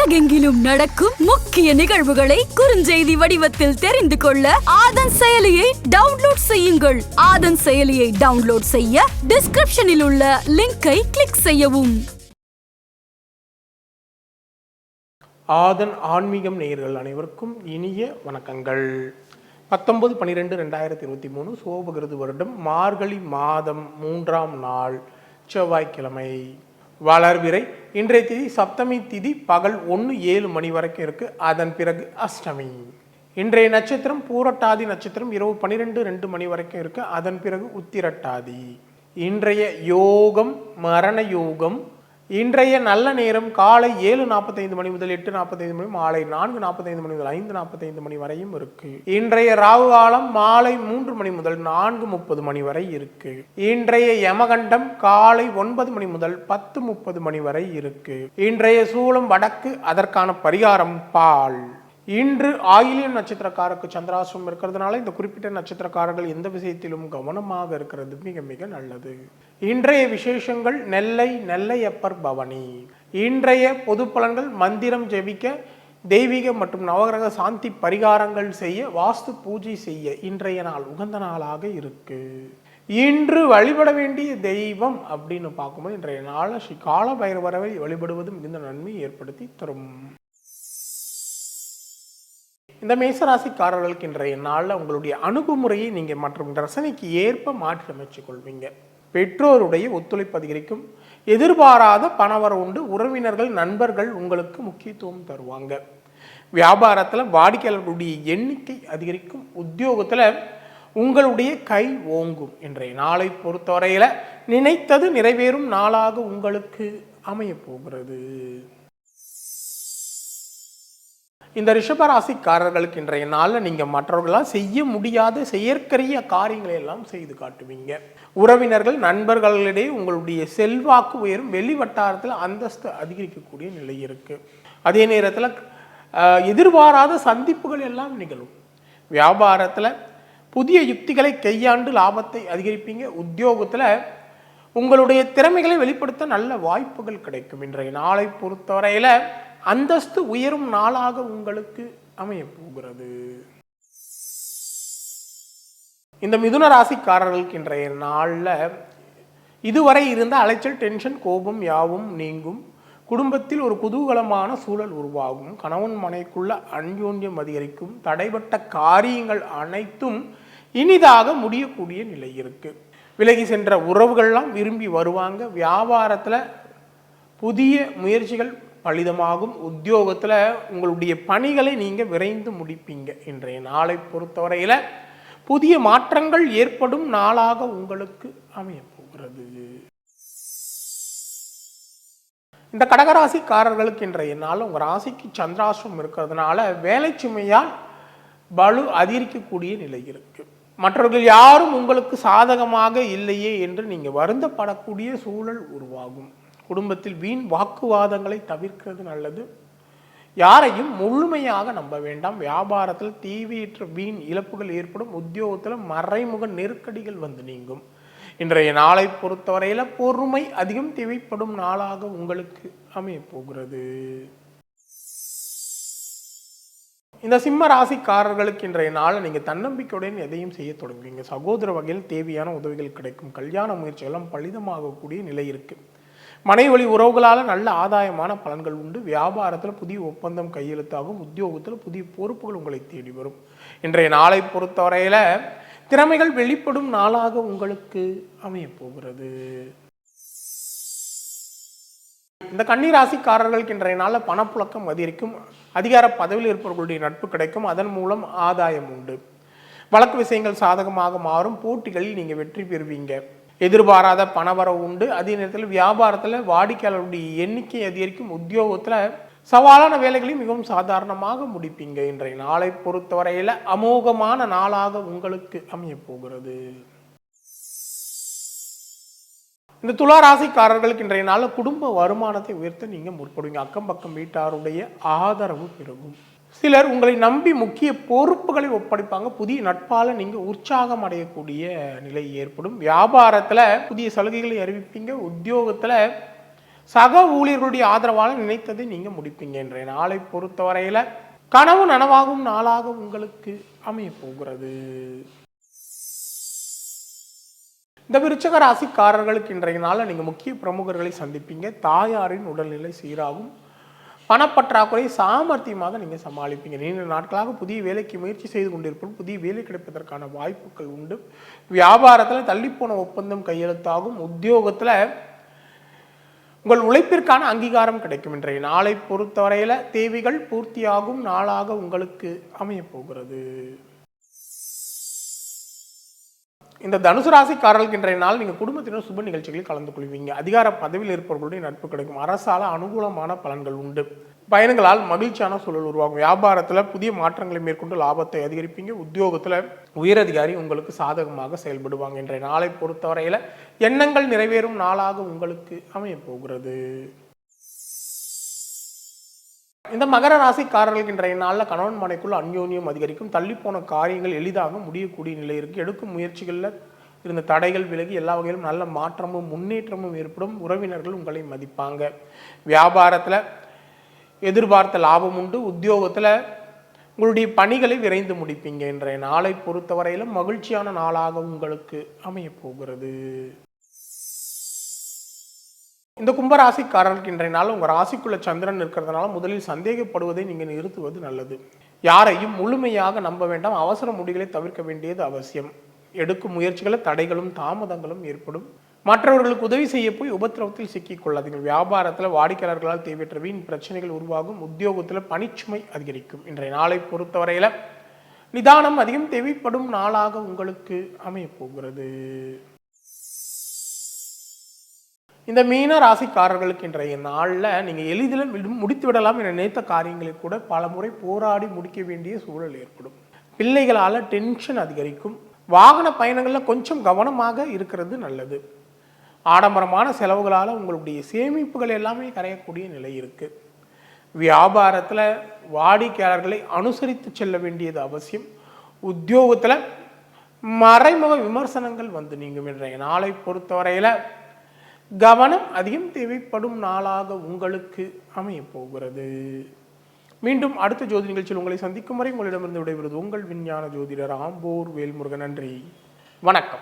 உலகெங்கிலும் நடக்கும் முக்கிய நிகழ்வுகளை குறுஞ்செய்தி வடிவத்தில் தெரிந்து கொள்ள ஆதன் செயலியை டவுன்லோட் செய்யுங்கள். ஆதன் செயலியை டவுன்லோட் செய்ய டிஸ்கிரிப்ஷனில் உள்ள லிங்கை கிளிக் செய்யவும். ஆதன் ஆன்மீகம் நேயர்கள் அனைவருக்கும் இனிய வணக்கங்கள். பத்தொன்பது பன்னிரெண்டு ரெண்டாயிரத்தி இருபத்தி மூணு சோபகிருது வருடம் மார்கழி மாதம் மூன்றாம் நாள் செவ்வாய்க்கிழமை. வளர்விரை இன்றைய திதி சப்தமி திதி பகல் ஒன்று ஏழு மணி வரைக்கும் இருக்கு. அதன் பிறகு அஷ்டமி. இன்றைய நட்சத்திரம் பூரட்டாதி நட்சத்திரம் இரவு பன்னிரெண்டு ரெண்டு மணி வரைக்கும் இருக்கு. அதன் பிறகு உத்திரட்டாதி. இன்றைய யோகம் மரண யோகம் இன்றைய நல்ல நேரம் காலை ஏழு நாற்பத்தைந்து மணி முதல் எட்டு நாற்பத்தைந்து மணி மாலை நான்கு நாற்பத்தைந்து மணி முதல் ஐந்து நாற்பத்தைந்து மணி வரையும் இருக்கு. இன்றைய ராகு காலம் மாலை மூன்று மணி முதல் நான்கு முப்பது மணி வரை இருக்கு. இன்றைய யமகண்டம் காலை ஒன்பது மணி முதல் பத்து முப்பது மணி வரை இருக்கு. இன்றைய சூளம் வடக்கு அதற்கான பரிகாரம் பால். இன்று ஆயிலியம் நட்சத்திரக்காரருக்கு சந்திராசிரம் இருக்கிறதுனால இந்த குறிப்பிட்ட நட்சத்திரக்காரர்கள் எந்த விஷயத்திலும் கவனமாக இருக்கிறது மிக மிக நல்லது. இன்றைய விசேஷங்கள் நெல்லை நெல்லையப்பர் பவனி. இன்றைய பொது பலன்கள் மந்திரம் ஜெபிக்க தெய்வீக மற்றும் நவகிரக சாந்தி பரிகாரங்கள் செய்ய வாஸ்து பூஜை செய்ய இன்றைய நாள் உகந்த நாளாக இருக்கு. இன்று வழிபட வேண்டிய தெய்வம் அப்படின்னு பார்க்கும்போது இன்றைய நாள் ஸ்ரீ கால பைரவரவை வழிபடுவது மிகுந்த நன்மை ஏற்படுத்தி தரும். இந்த மேசராசிக்காரர்களுக்கு இன்றைய நாளில் உங்களுடைய அணுகுமுறையை நீங்கள் மற்றும் ரசனைக்கு ஏற்ப மாற்றியமைச்சு கொள்வீங்க. பெற்றோருடைய ஒத்துழைப்பு அதிகரிக்கும். எதிர்பாராத பணவர உண்டு. உறவினர்கள் நண்பர்கள் உங்களுக்கு முக்கியத்துவம் தருவாங்க. வியாபாரத்தில் வாடிக்கையாளர்களுடைய எண்ணிக்கை அதிகரிக்கும். உத்தியோகத்தில் உங்களுடைய கை ஓங்கும். இன்றைய நாளை பொறுத்தவரையில் நினைத்தது நிறைவேறும் நாளாக உங்களுக்கு அமையப்போகிறது இந்த ரிஷபராசிக்காரர்களுக்கு இன்றைய நாளில் நீங்கள் மற்றவர்களால் செய்ய முடியாத செயற்கரிய காரியங்களை எல்லாம் செய்து காட்டுவீங்க. உறவினர்கள் நண்பர்களிடையே உங்களுடைய செல்வாக்கு உயரும் வெளி வட்டாரத்தில் அந்தஸ்து அதிகரிக்கக்கூடிய நிலை இருக்குது அதே நேரத்தில் எதிர்பாராத சந்திப்புகள் எல்லாம் நிகழும். வியாபாரத்தில் புதிய யுக்திகளை கையாண்டு லாபத்தை அதிகரிப்பீங்க. உத்தியோகத்தில் உங்களுடைய திறமைகளை வெளிப்படுத்த நல்ல வாய்ப்புகள் கிடைக்கும். இன்றைய நாளை பொறுத்தவரையில் அந்தஸ்து உயரும் நாளாக உங்களுக்கு அமையப்போகிறது. இந்த மிதுன ராசிக்காரர்களுக்கு இன்றைய நாளில் இதுவரை இருந்த அலைச்சல் டென்ஷன் கோபம் யாவும் நீங்கும். குடும்பத்தில் ஒரு குதூகலமான சூழல் உருவாகும். கணவன் மனைக்குள்ள அன்யோன்யம் அதிகரிக்கும். தடைபட்ட காரியங்கள் அனைத்தும் இனிதாக முடியக்கூடிய நிலை இருக்கு. விலகி சென்ற உறவுகள்லாம் விரும்பி வருவாங்க. வியாபாரத்தில் புதிய முயற்சிகள் பலிதமாகும் உத்தியோகத்தில் உங்களுடைய பணிகளை நீங்கள் விரைந்து முடிப்பீங்க. இன்றைய நாளை பொறுத்தவரையில் புதிய மாற்றங்கள் ஏற்படும் நாளாக உங்களுக்கு அமையப்போகிறது. இந்த கடகராசிக்காரர்களுக்கு இன்றைய நாள் உங்கள் ராசிக்கு சந்திராசிரம் இருக்கிறதுனால வேலை சுமையால் பலு அதிகரிக்கக்கூடிய நிலை இருக்கு. மற்றவர்கள் யாரும் உங்களுக்கு சாதகமாக இல்லையே என்று நீங்கள் வருந்தப்படக்கூடிய சூழல் உருவாகும். குடும்பத்தில் வீண் வாக்குவாதங்களை தவிர்க்கிறது நல்லது. யாரையும் முழுமையாக நம்ப வேண்டாம். வியாபாரத்தில் தீவியற்ற வீண் இழப்புகள் ஏற்படும். உத்தியோகத்தில் மறைமுக நெருக்கடிகள் வந்து நீங்கும். இன்றைய நாளை பொறுத்தவரையில் பொறுமை அதிகம் தேவைப்படும் நாளாக உங்களுக்கு அமையப்போகிறது இந்த சிம்ம ராசிக்காரர்களுக்கு இன்றைய நாளை நீங்கள் தன்னம்பிக்கையுடன் எதையும் செய்ய தொடங்குவீங்க. சகோதர வகையில் தேவையான உதவிகள் கிடைக்கும். கல்யாண முயற்சிகளும் பலிதமாகக்கூடிய நிலை இருக்குது மனைவி வழி உறவுகளால் நல்ல ஆதாயமான பலன்கள் உண்டு. வியாபாரத்தில் புதிய ஒப்பந்தம் கையெழுத்தாகும். உத்தியோகத்தில் புதிய பொறுப்புகள் உங்களை தேடி வரும். இன்றைய நாளை பொறுத்தவரையில் திறமைகள் வெளிப்படும் நாளாக உங்களுக்கு அமையப் போகிறது. இந்த கன்னிராசிக்காரர்களுக்கு இன்றைய நாளில் பணப்புழக்கம் அதிகரிக்கும். அதிகார பதவியில் இருப்பவர்களுடைய நட்பு கிடைக்கும். அதன் மூலம் ஆதாயம் உண்டு. வழக்கு விஷயங்கள் சாதகமாக மாறும். போட்டிகளில் நீங்கள் வெற்றி பெறுவீங்க. எதிர்பாராத பணவரவு உண்டு. அதே நேரத்தில் வியாபாரத்தில் வாடிக்கையாளருடைய எண்ணிக்கை அதிகரிக்கும் உத்தியோகத்தில் சவாலான வேலைகளையும் மிகவும் சாதாரணமாக முடிப்பீங்க. இன்றைய நாளை பொறுத்தவரையில் அமோகமான நாளாக உங்களுக்கு அமையப் போகிறது. இந்த துலா ராசிக்காரர்களுக்கு இன்றைய நாளில் குடும்ப வருமானத்தை உயர்த்த நீங்கள் முற்படுவீங்க. அக்கம் பக்கம் வீட்டாருடைய ஆதரவு பெருகும். சிலர் உங்களை நம்பி முக்கிய பொறுப்புகளை ஒப்படைப்பாங்க. புதிய நட்பால நீங்கள் உற்சாகம் அடையக்கூடிய நிலை ஏற்படும். வியாபாரத்தில் புதிய சலுகைகளை அறிவிப்பீங்க. உத்தியோகத்தில் சக ஊழியர்களுடைய ஆதரவால் நினைத்ததை நீங்கள் முடிப்பீங்க என்ற நாளை பொறுத்தவரையில். கனவு நனவாகும் நாளாக உங்களுக்கு அமைய போகிறது. இந்த விருச்சக ராசிக்காரர்களுக்கு இன்றைய நாளில் நீங்கள் முக்கிய பிரமுகர்களை சந்திப்பீங்க. தாயாரின் உடல்நிலை சீராகும். பணப்பற்றாக்குறை சாமர்த்தியமாக நீங்கள் சமாளிப்பீங்க. நீண்ட நாட்களாக புதிய வேலைக்கு முயற்சி செய்து கொண்டிருப்போம். புதிய வேலை கிடைப்பதற்கான வாய்ப்புகள் உண்டு. வியாபாரத்தில் தள்ளிப்போன ஒப்பந்தம் கையெழுத்தாகும். உத்தியோகத்தில் உங்கள் உழைப்பிற்கான அங்கீகாரம் கிடைக்கும். இன்றைய நாளை பொறுத்தவரையில் தேவைகள் பூர்த்தியாகும். நாளாக உங்களுக்கு அமையப் போகிறது. இந்த தனுசு ராசிக்காரர்களுக்கு இன்றைய நாள் நீங்கள் குடும்பத்தினர் சுப நிகழ்ச்சிகளில் கலந்து கொள்வீங்க. அதிகார பதவியில் இருப்பவர்களுடைய நட்பு கிடைக்கும். அரசால் அனுகூலமான பலன்கள் உண்டு. பயணங்களால் மகிழ்ச்சியான சூழல் உருவாகும். வியாபாரத்தில் புதிய மாற்றங்களை மேற்கொண்டு லாபத்தை அதிகரிப்பீங்க. உத்தியோகத்தில் உயரதிகாரி உங்களுக்கு சாதகமாக செயல்படுவாங்க. இன்றைய நாளை பொறுத்தவரையில் எண்ணங்கள் நிறைவேறும் நாளாக உங்களுக்கு அமையப் போகிறது இந்த மகர ராசிக்காரர்களுக்கு இன்றைய நாளில் கணவன் மனைக்குள் அந்யோன்யம் அதிகரிக்கும். தள்ளிப்போன காரியங்கள் எளிதாக முடியக்கூடிய நிலை இருக்குது எடுக்கும் முயற்சிகளில் இருந்த தடைகள் விலகி எல்லா வகையிலும் நல்ல மாற்றமும் முன்னேற்றமும் ஏற்படும். உறவினர்கள் உங்களை மதிப்பாங்க. வியாபாரத்தில் எதிர்பார்த்த லாபம் உண்டு. உத்தியோகத்தில் உங்களுடைய பணிகளை விரைந்து முடிப்பீங்க. இன்றைய நாளை பொறுத்தவரையிலும் மகிழ்ச்சியான நாளாக உங்களுக்கு அமையப் போகிறது. இந்த கும்பராசிக்காரர்களுக்கு இன்றைய நாள் உங்கள் ராசிக்குள்ள சந்திரன் இருக்கிறதுனால முதலில் சந்தேகப்படுவதை நீங்கள் நிறுத்துவது நல்லது. யாரையும் முழுமையாக நம்ப வேண்டாம். அவசர முடிகளை தவிர்க்க வேண்டியது அவசியம். எடுக்கும் முயற்சிகளை தடைகளும் தாமதங்களும் ஏற்படும். மற்றவர்களுக்கு உதவி செய்ய போய் உபத்திரவத்தில் சிக்கிக்கொள்ளாதீங்க வியாபாரத்தில் வாடிக்கையாளர்களால் தேவையற்ற வீண் பிரச்சனைகள் உருவாகும். உத்தியோகத்தில் பணிச்சுமை அதிகரிக்கும். இன்றைய நாளை பொறுத்தவரையில் நிதானம் அதிகம் தேவைப்படும் நாளாக உங்களுக்கு அமையப் போகிறது. இந்த மீன ராசிக்காரர்களுக்கு இன்றைய நாளில் நீங்கள் எளிதில் முடித்து விடலாம் என நினைத்த காரியங்களை கூட பல முறை போராடி முடிக்க வேண்டிய சூழல் ஏற்படும். பிள்ளைகளால் டென்ஷன் அதிகரிக்கும். வாகன பயணங்களில் கொஞ்சம் கவனமாக இருக்கிறது நல்லது. ஆடம்பரமான செலவுகளால் உங்களுடைய சேமிப்புகள் எல்லாமே கரையக்கூடிய நிலை இருக்குது வியாபாரத்தில் வாடிக்கையாளர்களை அனுசரித்து செல்ல வேண்டியது அவசியம். உத்தியோகத்தில் மறைமுக விமர்சனங்கள் வந்து நீங்கும் இன்றைய நாளை பொறுத்தவரையில். கவனம் அதிகம் தேவைப்படும் நாளாக உங்களுக்கு அமையப் போகிறது மீண்டும் அடுத்த ஜோதி நிகழ்ச்சியில் உங்களை சந்திக்கும் வரை உங்களிடமிருந்து விடைபெறுவது உங்கள் விஞ்ஞான ஜோதிடர் ஆம்போர் வேல்முருகன். நன்றி. வணக்கம்.